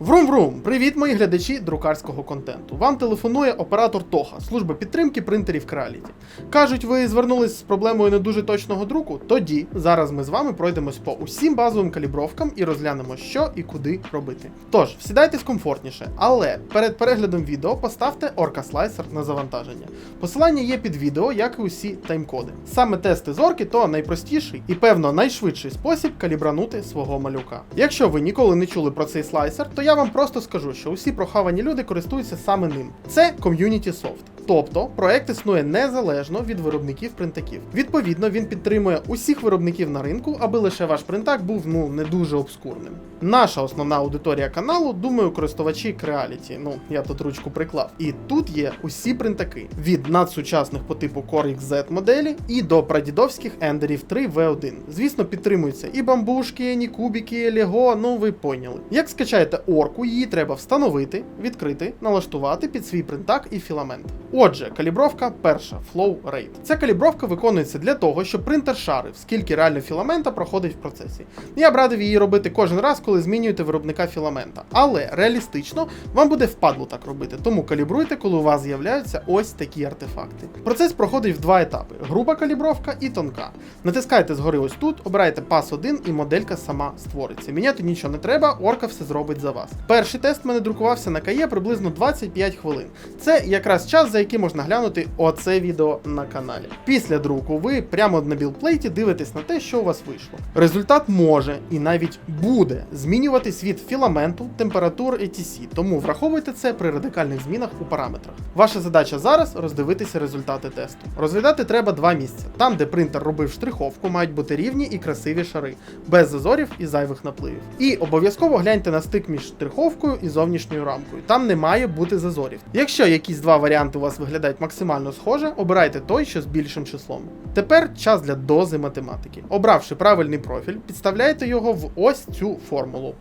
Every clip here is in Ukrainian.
Врум-врум! Привіт, мої глядачі друкарського контенту. Вам телефонує оператор Тоха, служба підтримки принтерів Creality. Кажуть, ви звернулись з проблемою не дуже точного друку? Тоді зараз ми з вами пройдемось по усім базовим калібровкам і розглянемо, що і куди робити. Тож, сідайтесь комфортніше, але перед переглядом відео поставте Orca Slicer на завантаження. Посилання є під відео, як і усі таймкоди. Саме тести з орки то найпростіший і, певно, найшвидший спосіб калібранути свого малюка. Якщо ви ніколи не чули про цей слайсер, то я вам просто скажу, що усі прохавані люди користуються саме ним. Це Community Soft. Тобто проект існує незалежно від виробників принтаків. Відповідно, він підтримує усіх виробників на ринку, аби лише ваш принтак був ну не дуже обскурним. Наша основна аудиторія каналу, думаю, користувачі Creality. Ну я тут ручку приклав. І тут є усі принтаки від надсучасних по типу Core XZ моделі і до прадідовських ендерів 3 V1. Звісно, підтримуються і бамбушки, і кубики, Лего, ну ви поняли. Як скачаєте орку, її треба встановити, відкрити, налаштувати під свій принтак і філамент. Отже, калібровка перша Flow Rate. Ця калібровка виконується для того, щоб принтер шарив, скільки реально філамента проходить в процесі. Я б радив її робити кожен раз, коли змінюєте виробника філамента. Але реалістично вам буде впадло так робити, тому калібруйте, коли у вас з'являються ось такі артефакти. Процес проходить в два етапи: груба калібровка і тонка. Натискайте згори ось тут, обирайте пас 1 і моделька сама створиться. Міняти нічого не треба, орка все зробить за вас. Перший тест мене друкувався на КАЄ приблизно 25 хвилин. Це якраз час, за який можна глянути оце відео на каналі. Після друку ви прямо на білплейті дивитесь на те, що у вас вийшло. Результат може і навіть буде змінюватись від філаменту, температур etc, тому враховуйте це при радикальних змінах у параметрах. Ваша задача зараз роздивитися результати тесту. Розглядати треба два місця: там, де принтер робив штриховку, мають бути рівні і красиві шари, без зазорів і зайвих напливів. І обов'язково гляньте на стик між штриховкою і зовнішньою рамкою. Там не має бути зазорів. Якщо якісь два варіанти у вас виглядають максимально схоже, обирайте той, що з більшим числом. Тепер час для дози математики. Обравши правильний профіль, підставляйте його в ось цю формулу.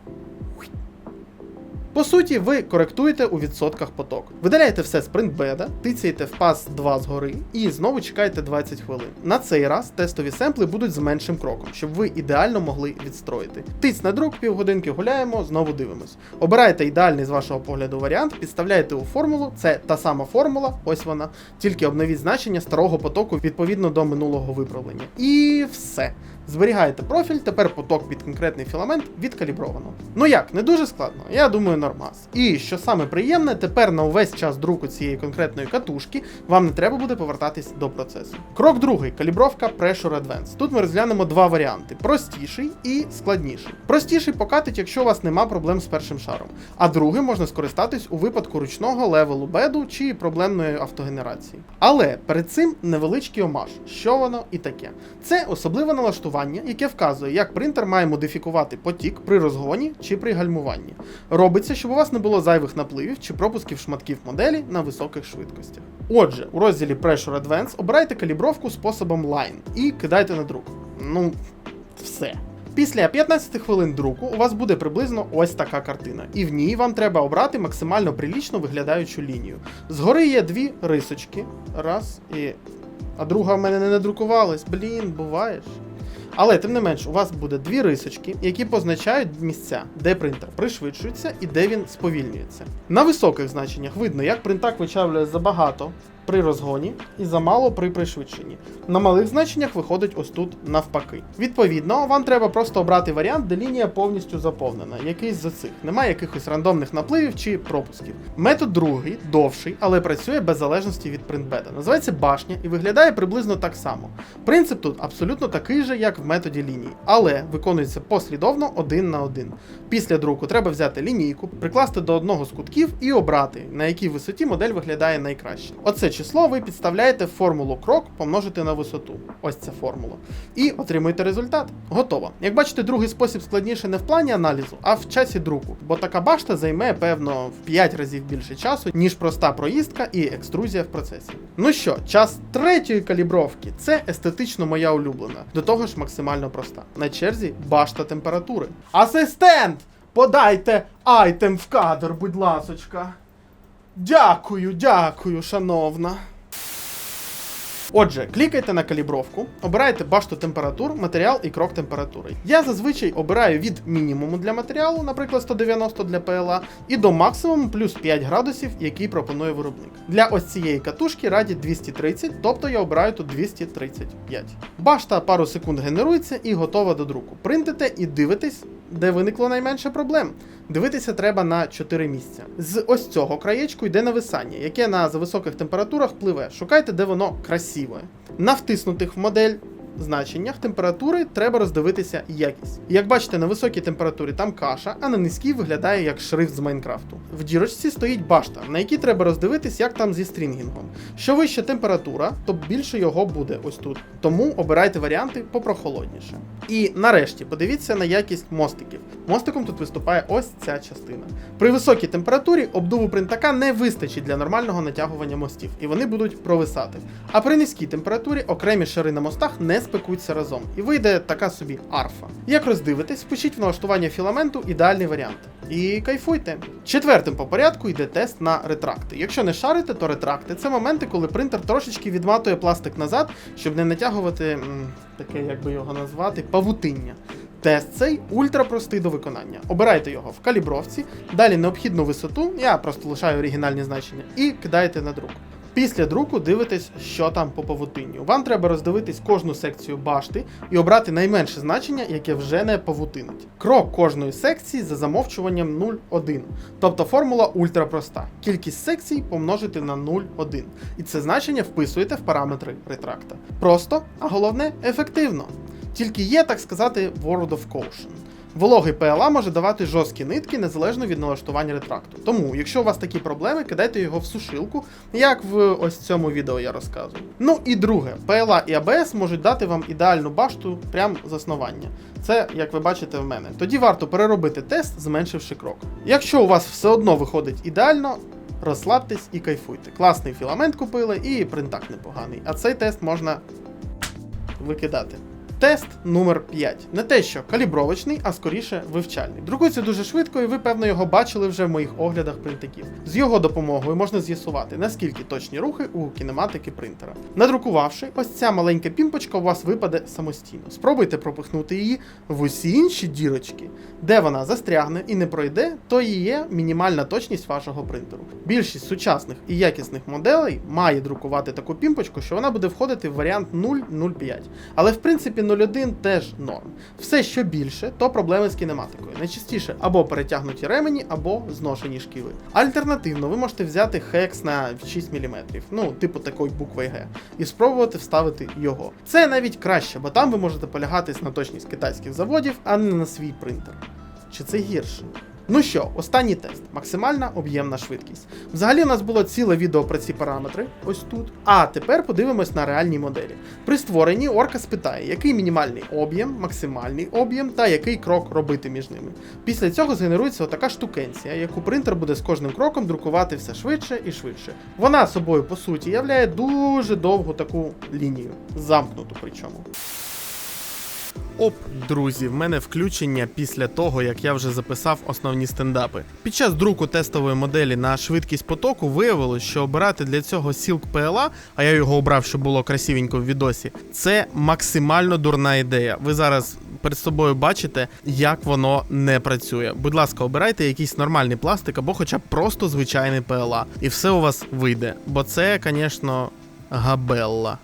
По суті, ви коректуєте у відсотках поток. Видаляєте все з принтбеда, тицяєте в пас 2 згори і знову чекаєте 20 хвилин. На цей раз тестові семпли будуть з меншим кроком, щоб ви ідеально могли відстроїти. Тиць на друк, півгодинки гуляємо, знову дивимось. Обирайте ідеальний з вашого погляду варіант, підставляєте у формулу, це та сама формула, ось вона, тільки обновіть значення старого потоку відповідно до минулого виправлення. І все. Зберігаєте профіль, тепер поток під конкретний філамент відкалібровано. Ну як, не дуже складно, я думаю, нормас. І що саме приємне, тепер на увесь час друку цієї конкретної катушки вам не треба буде повертатись до процесу. Крок другий калібровка Pressure Advance. Тут ми розглянемо два варіанти: простіший і складніший. Простіший покатить, якщо у вас нема проблем з першим шаром, а другий можна скористатись у випадку ручного левелу беду чи проблемної автогенерації. Але перед цим невеличкий омаж, що воно і таке. Це особливе налаштування, яке вказує, як принтер має модифікувати потік при розгоні чи при гальмуванні. Робиться, щоб у вас не було зайвих напливів чи пропусків шматків моделі на високих швидкостях. Отже, у розділі Pressure Advance обирайте калібровку способом Line і кидайте на друк. Ну, все. Після 15 хвилин друку у вас буде приблизно ось така картина, і в ній вам треба обрати максимально прилічно виглядаючу лінію. Згори є дві рисочки. Раз і. А друга в мене не надрукувалась. Блін, буваєш. Але тим не менш, у вас буде дві рисочки, які позначають місця, де принтер пришвидшується і де він сповільнюється. На високих значеннях видно, як принтак вичавлює забагато при розгоні і замало при пришвидшенні. На малих значеннях виходить ось тут навпаки. Відповідно, вам треба просто обрати варіант, де лінія повністю заповнена, якийсь з цих. Немає якихось рандомних напливів чи пропусків. Метод другий, довший, але працює без залежності від принтбеда. Називається башня і виглядає приблизно так само. Принцип тут абсолютно такий же, як в методі лінії, але виконується послідовно один на один. Після друку треба взяти лінійку, прикласти до одного з кутків і обрати, на якій висоті модель виглядає найкраще. Оце число ви підставляєте формулу крок помножити на висоту. Ось ця формула. І отримуєте результат. Готово. Як бачите, другий спосіб складніше не в плані аналізу, а в часі друку, бо така башта займе, певно, в 5 разів більше часу, ніж проста проїздка і екструзія в процесі. Ну що, час третьої калібровки це естетично моя улюблена, до того ж максимально проста. На черзі башта температури. Асистент! Подайте айтем в кадр, будь ласочка. Дякую, дякую, шановна. Отже, клікайте на калібровку, обирайте башту температур, матеріал і крок температури. Я зазвичай обираю від мінімуму для матеріалу, наприклад, 190 для ПЛА, і до максимуму плюс 5 градусів, який пропонує виробник. Для ось цієї катушки радять 230, тобто я обираю тут 235. Башта пару секунд генерується і готова до друку. Принтите і дивитесь, де виникло найменше проблем. Дивитися треба на 4 місця. З ось цього краєчку йде нависання, яке на зависоких температурах пливе. Шукайте, де воно красиве. На втиснутих в модель значеннях температури треба роздивитися якість. Як бачите, на високій температурі там каша, а на низькій виглядає як шрифт з Майнкрафту. В дірочці стоїть башта, на якій треба роздивитись, як там зі стрінгінгом. Що вища температура, то більше його буде ось тут. Тому обирайте варіанти попрохолодніше. І нарешті подивіться на якість мостиків. Мостиком тут виступає ось ця частина. При високій температурі обдуву принтака не вистачить для нормального натягування мостів, і вони будуть провисати. А при низькій температурі окремі шари на мостах не спекуться разом, і вийде така собі арфа. Як роздивитесь, впишіть в налаштування філаменту ідеальний варіант. І кайфуйте. Четвертим по порядку йде тест на ретракти. Якщо не шарите, то ретракти це моменти, коли принтер трошечки відматує пластик назад, щоб не натягувати м, таке, як би його назвати, павутиння. Тест цей ультрапростий до виконання. Обирайте його в калібровці, далі необхідну висоту, я просто лишаю оригінальні значення, і кидаєте на друк. Після друку дивитесь, що там по павутинню. Вам треба роздивитись кожну секцію башти і обрати найменше значення, яке вже не павутинить. Крок кожної секції за замовчуванням 0,1. Тобто формула ультрапроста. Кількість секцій помножити на 0,1. І це значення вписуєте в параметри ретракта. Просто, а головне ефективно. Тільки є, так сказати, word of caution. Вологий PLA може давати жорсткі нитки незалежно від налаштування ретракту. Тому, якщо у вас такі проблеми, кидайте його в сушилку, як в ось цьому відео я розказую. Ну і друге, PLA і ABS можуть дати вам ідеальну башту прямо з основання. Це, як ви бачите в мене. Тоді варто переробити тест, зменшивши крок. Якщо у вас все одно виходить ідеально, розслабтесь і кайфуйте. Класний філамент купили і принтак непоганий. А цей тест можна викидати. Тест номер 5. Не те, що калібровочний, а скоріше вивчальний. Друкується дуже швидко, і ви, певно, його бачили вже в моїх оглядах принтаків. З його допомогою можна з'ясувати, наскільки точні рухи у кінематики принтера. Надрукувавши, ось ця маленька пімпочка у вас випаде самостійно. Спробуйте пропихнути її в усі інші дірочки. Де вона застрягне і не пройде, то і є мінімальна точність вашого принтеру. Більшість сучасних і якісних моделей має друкувати таку пімпочку, що вона буде входити в варіант 0.05. Але в принципі 0.1 теж норм. Все, що більше, то проблеми з кінематикою. Найчастіше або перетягнуті ремені, або зношені шківи. Альтернативно, ви можете взяти хекс на 6 мм, ну, типу такої букви Г, і спробувати вставити його. Це навіть краще, бо там ви можете полягатись на точність китайських заводів, а не на свій принтер. Чи це гірше? Ну що, останній тест максимальна об'ємна швидкість. Взагалі у нас було ціле відео про ці параметри, ось тут. А тепер подивимось на реальні моделі. При створенні Орка спитає, який мінімальний об'єм, максимальний об'єм та який крок робити між ними. Після цього згенерується отака штукенція, яку принтер буде з кожним кроком друкувати все швидше і швидше. Вона собою, по суті, являє дуже довгу таку лінію, замкнуту причому. Оп, друзі, в мене включення після того, як я вже записав основні стендапи. Під час друку тестової моделі на швидкість потоку виявилось, що обирати для цього Silk PLA, а я його обрав, щоб було красивенько в відосі, це максимально дурна ідея. Ви зараз перед собою бачите, як воно не працює. Будь ласка, обирайте якийсь нормальний пластик або хоча б просто звичайний PLA. І все у вас вийде. Бо це, звісно, габелла.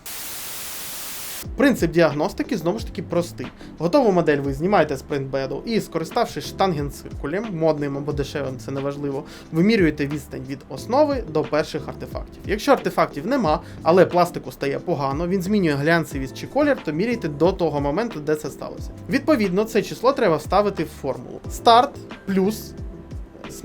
Принцип діагностики знову ж таки простий. Готову модель ви знімаєте з принтбеду і, скориставшись штангенциркулем, модним або дешевим, це неважливо, вимірюєте відстань від основи до перших артефактів. Якщо артефактів нема, але пластику стає погано, він змінює глянцевість чи колір, то міряйте до того моменту, де це сталося. Відповідно, це число треба вставити в формулу. Старт плюс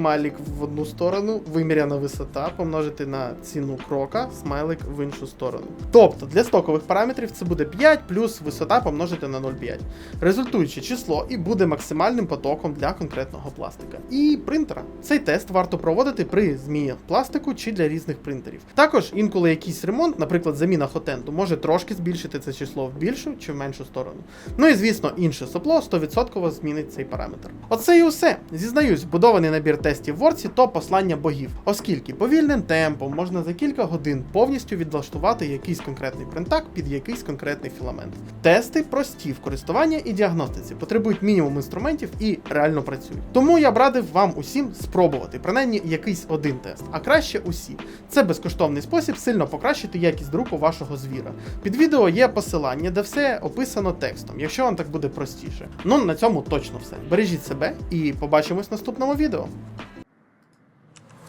смайлик в одну сторону, виміряна висота помножити на ціну крока, смайлик в іншу сторону. Тобто для стокових параметрів це буде 5 плюс висота помножити на 0,5. Результуюче число і буде максимальним потоком для конкретного пластика. І принтера. Цей тест варто проводити при зміні пластику чи для різних принтерів. Також інколи якийсь ремонт, наприклад, заміна хотенду, може трошки збільшити це число в більшу чи в меншу сторону. Ну і звісно, інше сопло 100% змінить цей параметр. Оце і усе. Зізнаюсь, будований набір тесті в Ворці, то послання богів, оскільки повільним темпом можна за кілька годин повністю відлаштувати якийсь конкретний принтак під якийсь конкретний філамент. Тести прості в користуванні і діагностиці, потребують мінімум інструментів і реально працюють. Тому я б радив вам усім спробувати, принаймні якийсь один тест, а краще усі. Це безкоштовний спосіб сильно покращити якість друку вашого звіра. Під відео є посилання, де все описано текстом, якщо вам так буде простіше. Ну на цьому точно все. Бережіть себе і побачимось в наступному відео.